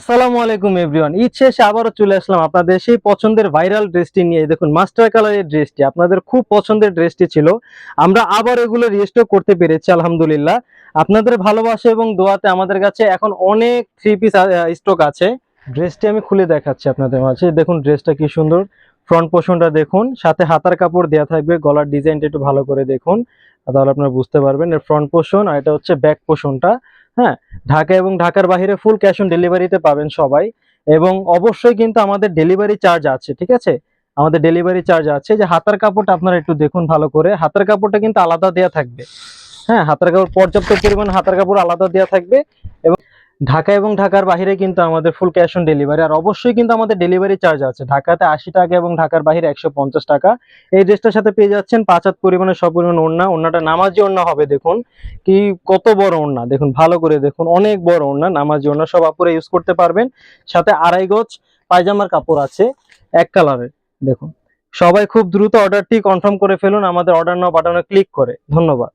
আসসালামু আলাইকুম এভরিওয়ান ঈদ শেষে আবারও চলে আসলাম আপনাদের সেই পছন্দের ভাইরাল ড্রেসটি নিয়ে। দেখুন মাস্টার কালারের ড্রেসটি আপনাদের খুব পছন্দের ড্রেসটি ছিল। আমরা আবার এগুলো রিস্টক করতে পেরেছি, আলহামদুলিল্লাহ। আপনাদের ভালোবাসা এবং দোয়াতে আমাদের কাছে এখন অনেক থ্রি পিস স্টক আছে। ড্রেসটি আমি খুলে দেখাচ্ছি আপনাদের মাঝে। দেখুন ড্রেসটা কি সুন্দর। ফ্রন্ট পোর্শনটা দেখুন, সাথে হাতার কাপড় দেওয়া থাকবে। গলার ডিজাইনটা একটু ভালো করে দেখুন, তাহলে আপনারা বুঝতে পারবেন। এর ফ্রন্ট পোর্শন আর এটা হচ্ছে ব্যাক পোর্শনটা হ্যাঁ ঢাকা এবং ঢাকার বাহিরে ফুল ক্যাশ অন ডেলিভারিতে পাবেন সবাই। এবং অবশ্যই কিন্তু আমাদের ডেলিভারি চার্জ আছে, ঠিক আছে? আমাদের ডেলিভারি চার্জ আছে। যে হাতার কাপড়টা আপনারা একটু দেখুন ভালো করে। হাতার কাপড়টা কিন্তু আলাদা দেওয়া থাকবে। হ্যাঁ হাতার কাপড় পর্যাপ্ত পরিমাণ হাতার কাপড় আলাদা দেওয়া থাকবে। এবং ঢাকা এবং ঢাকার বাইরে কিন্তু আমাদের ফুল ক্যাশ অন ডেলিভারি আর অবশ্যই কিন্তু আমাদের ডেলিভারি চার্জ আছে। ঢাকাতে আশি টাকা এবং ঢাকার বাহিরে একশো পঞ্চাশ টাকা। এই ড্রেসটার সাথে পেয়ে যাচ্ছেন পাঁচ হাত পরিমাণে সব পরিমাণ ওড়না। ওড়নাটা নামাজি ওড়না হবে, দেখুন। কি, কত বড় ওড়না। দেখুন, ভালো করে দেখুন, অনেক বড় ওড়না, নামাজি ওড়না, সব আপুরা ইউজ করতে পারবেন। সাথে আড়াই গজ পায়জামার কাপড় আছে, এক কালারের। দেখুন, সবাই খুব দ্রুত অর্ডারটি কনফার্ম করে ফেলুন। আমাদের অর্ডার নাও বাটনে ক্লিক করে। ধন্যবাদ।